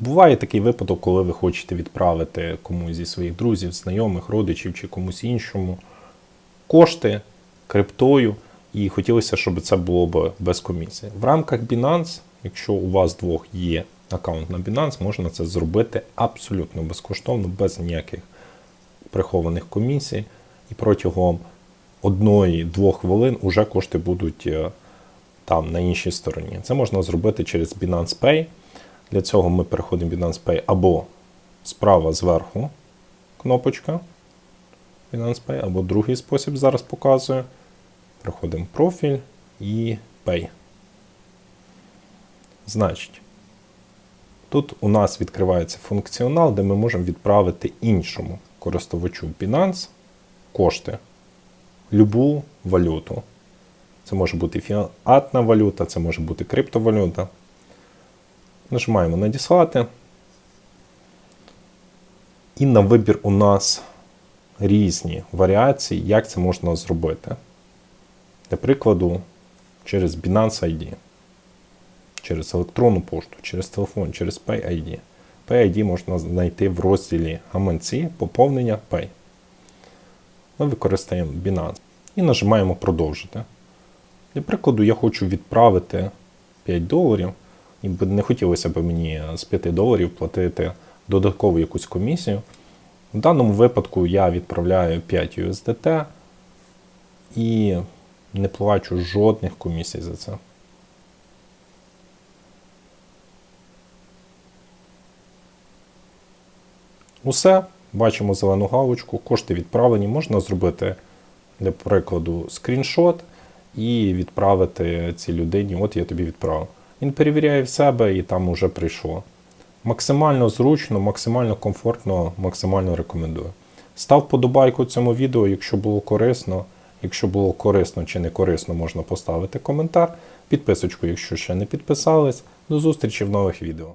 Буває такий випадок, коли ви хочете відправити комусь зі своїх друзів, знайомих, родичів чи комусь іншому кошти криптою, і хотілося, щоб це було б без комісії. В рамках Binance, якщо у вас двох є аккаунт на Binance, можна це зробити абсолютно безкоштовно, без ніяких прихованих комісій, і протягом одної-двох хвилин уже кошти будуть е, там на іншій стороні. Це можна зробити через Binance Pay. Для цього ми переходимо в Binance Pay або справа зверху кнопочка Binance Pay, або другий спосіб зараз показую. Переходимо в профіль і Pay. Значить, тут у нас відкривається функціонал, де ми можемо відправити іншому користувачу Binance кошти, любу валюту. Це може бути фіатна валюта, це може бути криптовалюта. Нажимаємо надіслати. І на вибір у нас різні варіації, як це можна зробити. Для прикладу, через Binance ID, через електронну пошту, через телефон, через PayID. PayID можна знайти в розділі гаманці поповнення Pay. Ми використаємо Binance і нажимаємо продовжити. Для прикладу, я хочу відправити 5 доларів, і не хотілося б мені з 5 доларів платити додаткову якусь комісію. В даному випадку я відправляю 5 USDT і не плачу жодних комісій за це. Усе, бачимо зелену галочку, кошти відправлені. Можна зробити, для прикладу, скріншот і відправити цій людині. От я тобі відправив. Він перевіряє в себе і там уже прийшло. Максимально зручно, максимально комфортно, максимально рекомендую. Став подобайку цьому відео, якщо було корисно. Якщо було корисно чи не корисно, можна поставити коментар. Підписочку, якщо ще не підписались. До зустрічі в нових відео.